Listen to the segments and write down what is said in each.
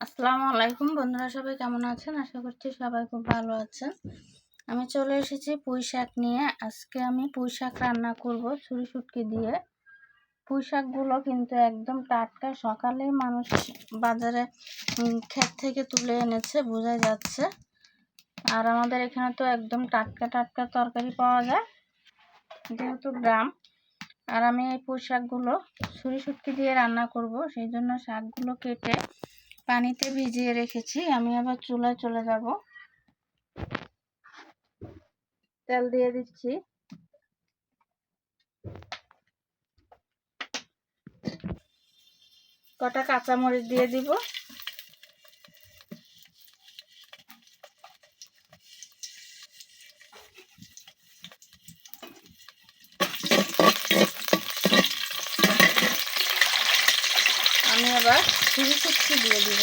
আসসালামু আলাইকুম বন্ধুরা, সবাই কেমন আছেন? আশা করছি সবাই খুব ভালো আছেন। আমি চলে এসেছি পুঁই শাক নিয়ে। আজকে আমি পুঁই শাক রান্না করব ছুরি শুটকি দিয়ে। পুঁই শাকগুলো কিন্তু একদম টাটকা। সকালে মানুষ বাজারে ক্ষেত থেকে তুলে এনেছে বোঝা যাচ্ছে। আর আমাদের এখানে তো একদম টাটকা টাটকা তরকারি পাওয়া যায়, যেহেতু গ্রাম। আর আমি এই পুঁই শাকগুলো ছুরি শুটকি দিয়ে রান্না করব, সেই জন্য শাকগুলো কেটে পানিতে ভিজিয়ে রেখেছি। আমি আবার চুলায় চলে যাব। তেল দিয়ে দিচ্ছি। কটা কাঁচামরিচ দিয়ে দিব। আমি আবার ছুরি শুক্তি দিয়ে দিব।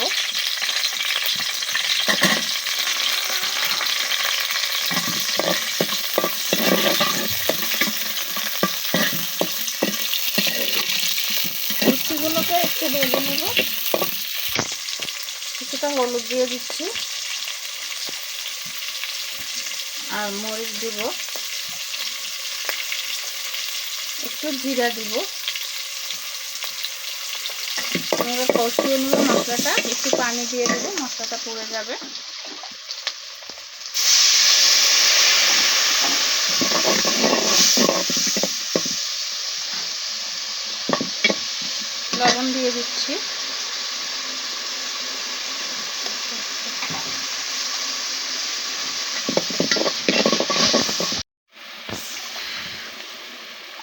শুক্তিগুলোকে একটু ভেজে নেব। কিছুটা হলুদ দিয়ে দিচ্ছি। আর মরিচ দিব। একটু জিরা দিব। এবার কষিয়ে নেব মশলাটা। একটু পানি দিয়ে দেবো, মশলাটা পড়ে যাবে। লবণ দিয়ে দিচ্ছি।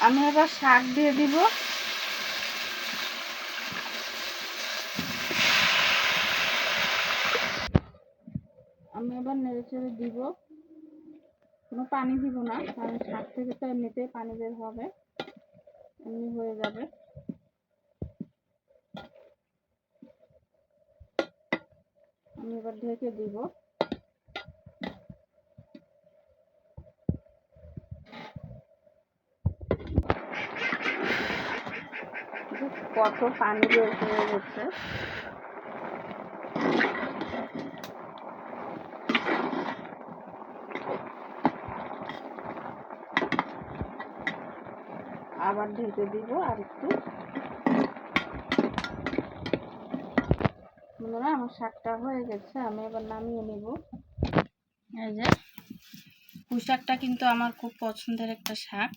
আমি এবার শাক দিয়ে দিব। আমি এবার নেড়ে চেড়ে দিব। কোনো পানি দিব না, কারণ শাক থেকে তো এমনিতেই পানি বের হবে। এমনি হয়ে যাবে। আমি এবার ঢেকে দিব। কত পানি বের হয়ে গেছে। আবার ঢেকে দিব আর একটু। বন্ধুরা, আমার শাকটা হয়ে গেছে, আমি এবার নামিয়ে নেব। এই যে শাকটা কিন্তু আমার খুব পছন্দের একটা শাক।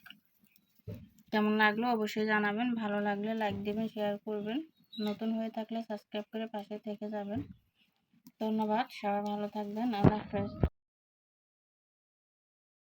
কেমন লাগল অবশ্যই জানাবেন, ভালো লাগলে লাইক দেবেন শেয়ার করবেন। নতুন হয়ে থাকলে সাবস্ক্রাইব করে পাশে থেকে যাবেন। ধন্যবাদ, সবাই ভালো থাকবেন, আল্লাহ হাফেজ।